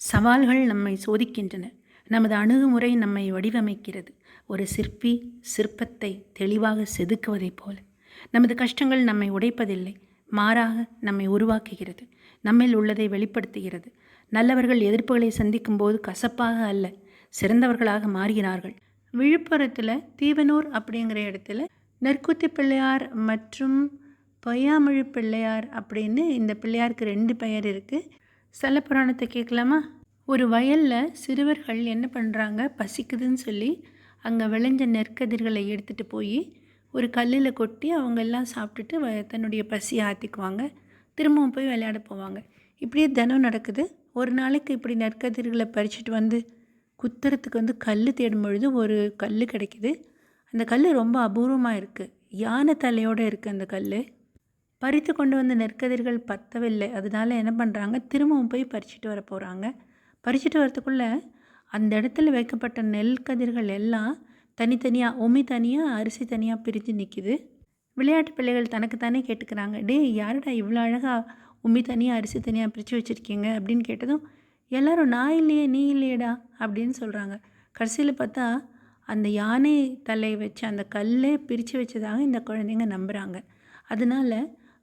சவால்கள் நம்மை சோதிக்கின்றன. நமது அணுகுமுறை நம்மை வடிவமைக்கிறது. ஒரு சிற்பி சிற்பத்தை தெளிவாக செதுக்குவதைப் போல. நமது கஷ்டங்கள் நம்மை உடைப்பதில்லை. மாறாக நம்மை உருவாக்குகிறது. நம்மில் உள்ளதை வெளிப்படுத்துகிறது. நல்லவர்கள் எதிர்ப்புகளை சந்திக்கும் போது கசப்பாக அல்ல சிறந்தவர்களாக மாறுகிறார்கள். விழுப்புரத்தில் தீவனூர் அப்படிங்கிற இடத்துல நெற்குத்தி பிள்ளையார் மற்றும் பொய்யாமொழி பிள்ளையார் அப்படின்னு இந்த பிள்ளையாருக்கு ரெண்டு பெயர் இருக்குது சல புராணத்தை கேட்கலாமா? ஒரு வயலில் சிறுவர்கள் என்ன பண்ணுறாங்க பசிக்குதுன்னு சொல்லி அங்கே விளைஞ்ச நெற்கதிர்களை எடுத்துகிட்டு போய் ஒரு கல்லில் கொட்டி அவங்க எல்லாம் சாப்பிட்டுட்டு வ தன்னுடைய பசியை ஆற்றிக்குவாங்க திரும்பவும் போய் விளையாட போவாங்க. இப்படியே தினம் நடக்குது. ஒரு நாளைக்கு இப்படி நெற்கதிர்களை பறிச்சுட்டு வந்து குத்துறதுக்கு வந்து கல் தேடும் பொழுது ஒரு கல் கிடைக்குது. அந்த கல் ரொம்ப அபூர்வமாக இருக்குது யானை தலையோடு இருக்குது அந்த கல் பறித்து கொண்டு வந்த நெற்கதிர்கள் பத்தவில்லை. அதனால என்ன பண்ணுறாங்க திரும்பவும் போய் பறிச்சுட்டு வர போகிறாங்க பறிச்சுட்டு வரத்துக்குள்ளே அந்த இடத்துல வைக்கப்பட்ட நெல் கதிர்கள் எல்லாம் தனித்தனியாக உமி தனியாக அரிசி தனியாக பிரிஞ்சு நிற்கிது விளையாட்டு பிள்ளைகள் தனக்குத்தானே கேட்டுக்கிறாங்க. டேய் யாருடா இவ்வளோ அழகாக உமி தனியாக அரிசி தனியாக பிரித்து வச்சுருக்கீங்க? அப்படின்னு கேட்டதும் எல்லோரும் நான் இல்லையே நீ இல்லையேடா அப்படின்னு சொல்கிறாங்க கடைசியில் பார்த்தா அந்த யானை தலை வச்ச அந்த கல்லே பிரித்து வச்சதாக இந்த குழந்தைங்க நம்புகிறாங்க அதனால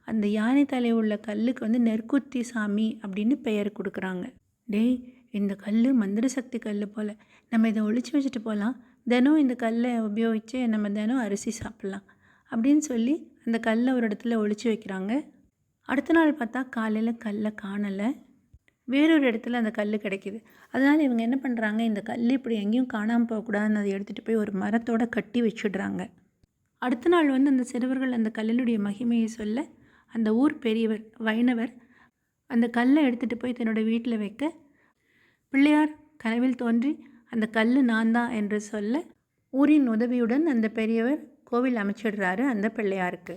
அந்த யானை தலை உள்ள கல்லுக்கு வந்து நெற்குத்தி சாமி அப்படின்னு பெயர் கொடுக்குறாங்க. டேய் இந்த கல் மந்திர சக்தி கல் போல். நம்ம இதை ஒழிச்சு வச்சுட்டு போகலாம் தினம் இந்த கல்லை உபயோகித்து நம்ம தினம் அரிசி சாப்பிட்லாம் அப்படின்னு சொல்லி அந்த கல்லை ஒரு இடத்துல ஒழிச்சு வைக்கிறாங்க. அடுத்த நாள் பார்த்தா காலையில் கல்லை காணலை. வேறொரு இடத்துல அந்த கல் கிடைக்கிது. அதனால் இவங்க என்ன பண்ணுறாங்க இந்த கல் இப்படி எங்கேயும் காணாமல் போகக்கூடாதுன்னு அதை எடுத்துகிட்டு போய் ஒரு மரத்தோட கட்டி வச்சிடுறாங்க. அடுத்த நாள் வந்து அந்த சிறுவர்கள் அந்த கல்லினுடைய மகிமையை சொல்ல அந்த ஊர் பெரியவர் வைணவர் அந்த கல்லை எடுத்துகிட்டு போய் தன்னோட வீட்டில் வைக்க பிள்ளையார் கனவில் தோன்றி அந்த கல் நான் தான் என்று சொல்ல ஊரின் உதவியுடன் அந்த பெரியவர் கோவில் அமைச்சிடுறாரு அந்த பிள்ளையாருக்கு.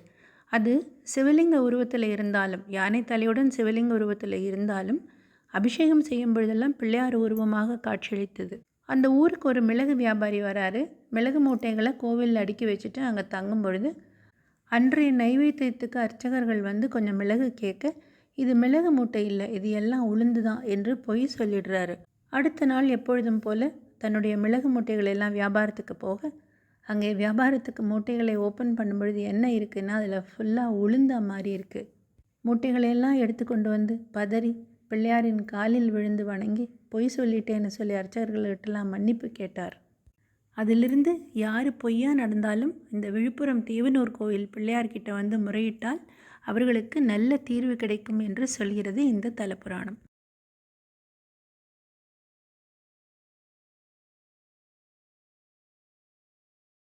அது சிவலிங்க உருவத்தில் இருந்தாலும் யானை தலையுடன் சிவலிங்க உருவத்தில் இருந்தாலும் அபிஷேகம் செய்யும் பொழுதெல்லாம் பிள்ளையார் உருவமாக காட்சியளித்தது. அந்த ஊருக்கு ஒரு மிளகு வியாபாரி வராரு. மிளகு மூட்டைகளை கோவிலில் அடுக்கி வச்சுட்டு அங்கே தங்கும் பொழுது அன்றைய நைவேத்தியத்துக்கு அர்ச்சகர்கள் வந்து கொஞ்சம் மிளகு கேட்க இது மிளகு மூட்டை இல்லை இது எல்லாம் உளுந்து தான் என்று பொய் சொல்லிடுறாரு. அடுத்த நாள் எப்பொழுதும் போல தன்னுடைய மிளகு மூட்டைகள் எல்லாம் வியாபாரத்துக்கு போக அங்கே வியாபாரத்துக்கு மூட்டைகளை ஓப்பன் பண்ணும்பொழுது என்ன இருக்குன்னா அதில் ஃபுல்லாக உளுந்த மாதிரி இருக்குது மூட்டைகளையெல்லாம் எடுத்து கொண்டு வந்து பதறி பிள்ளையாரின் காலில் விழுந்து வணங்கி பொய் சொல்லிட்டேன்னு சொல்லி அர்ச்சகர்கள்கிட்டலாம் மன்னிப்பு கேட்டார். அதிலிருந்து யார் பொய்யா நடந்தாலும் இந்த விழுப்புரம் தேவனூர் கோயில் பிள்ளையார்கிட்ட வந்து முறையிட்டால் அவர்களுக்கு நல்ல தீர்வு கிடைக்கும் என்று சொல்கிறது இந்த தலப்புராணம்